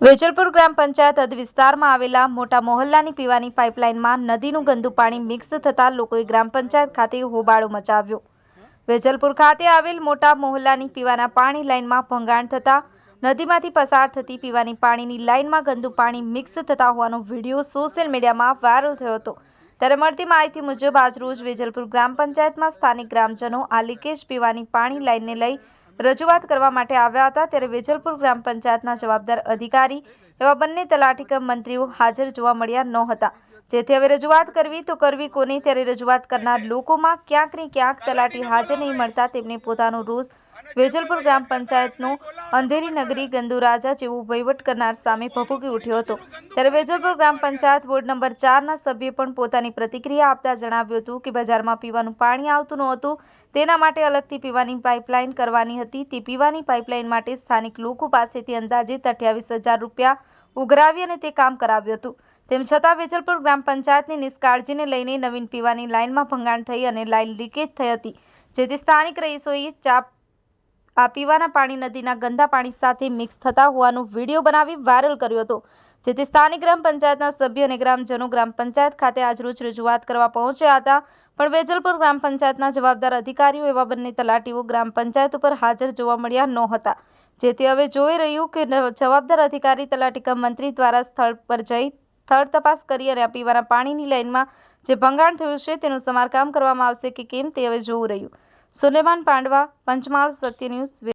વેજલપુર ગ્રામ પંચાયત હદ વિસ્તારમાં આવેલા મોટા મોહલ્લાની પીવાની પાઇપલાઇનમાં નદીનું ગંદુ પાણી મિક્સ થતાં લોકોએ ગ્રામ પંચાયત ખાતે હોબાળો મચાવ્યો. વેજલપુર ખાતે આવેલ મોટા મોહલ્લાની પીવાના પાણી લાઇનમાં ભંગાણ થતાં નદીમાંથી પસાર થતી પીવાની પાણીની લાઇનમાં ગંદુ પાણી મિક્સ થતા હોવાનો વીડિયો સોશિયલ મીડિયામાં વાયરલ થયો હતો. ત્યારે મળતી માહિતી મુજબ આજરોજ વેજલપુર ગ્રામ પંચાયતમાં સ્થાનિક ગ્રામજનો આ લીકેજ પીવાની પાણી લાઇનને લઈ રજૂઆત કરવા માટે આવ્યા હતા. ત્યારે વેજલપુર ગ્રામ પંચાયતના જવાબદાર અધિકારી એવા બંને તલાટી કમ મંત્રીઓ હાજર જોવા મળ્યા નહોતા. જેથી હવે રજૂઆત કરવી તો કરવી કોને? ત્યારે રજૂઆત કરનાર લોકોમાં ક્યાંક ને ક્યાંક તલાટી હાજર નહીં મળતા. તેમને પોતાનો રોષ વેજલપુર ગ્રામ પંચાયતનો અંધેરી નગરી ગંદુ રાજા જેવો વહીવટ કરનાર સામે ભભૂકી ઉઠ્યો હતો. ત્યારે વેજલપુર ગ્રામ પંચાયત વોર્ડ નંબર ચારના સભ્યે પણ પોતાની પ્રતિક્રિયા આપતા જણાવ્યું હતું કે બજારમાં પીવાનું પાણી આવતું નહોતું, તેના માટે અલગથી પીવાની પાઇપલાઇન કરવાની હતી. તે પીવાની પાઇપલાઇન માટે સ્થાનિક લોકો પાસેથી અંદાજિત અઠ્યાવીસ હજાર રૂપિયા ઉઘરાવી અને તે કામ કરાવ્યું હતું. તેમ છતાં વેજલપુર ગ્રામ પંચાયતની નિષ્કાળજીને લઈને નવીન પીવાની લાઇનમાં ભંગાણ થઈ અને લાઇન લીકેજ થઈ હતી, જેથી સ્થાનિક રહીશોએ ચા આ પીવાના પાણી નદીના ગંદા પાણી સાથે મિક્સ થતા હોવાનો વીડિયો બનાવી વાયરલ કર્યો હતો, જેથી સ્થાનિક ગ્રામ પંચાયતના સભ્ય અને ગ્રામજનો ગ્રામ પંચાયત ખાતે આજરોજ રજૂઆત કરવા પહોંચ્યા હતા. પણ વેજલપુર ગ્રામ પંચાયતના જવાબદાર અધિકારીઓ એવા બંને તલાટીઓ ગ્રામ પંચાયત ઉપર હાજર જોવા મળ્યા નહોતા, જેથી હવે જોઈ રહ્યું કે જવાબદાર અધિકારી તલાટી કમ મંત્રી દ્વારા સ્થળ પર જઈ સ્થળ તપાસ કરી અને આ પીવાના પાણીની લાઇનમાં જે ભંગાણ થયું છે તેનું સમારકામ કરવામાં આવશે કે કેમ તે હવે જોવું રહ્યું. સુલેમાન પાંડવા પંચમહાલ સત્ય ન્યૂઝ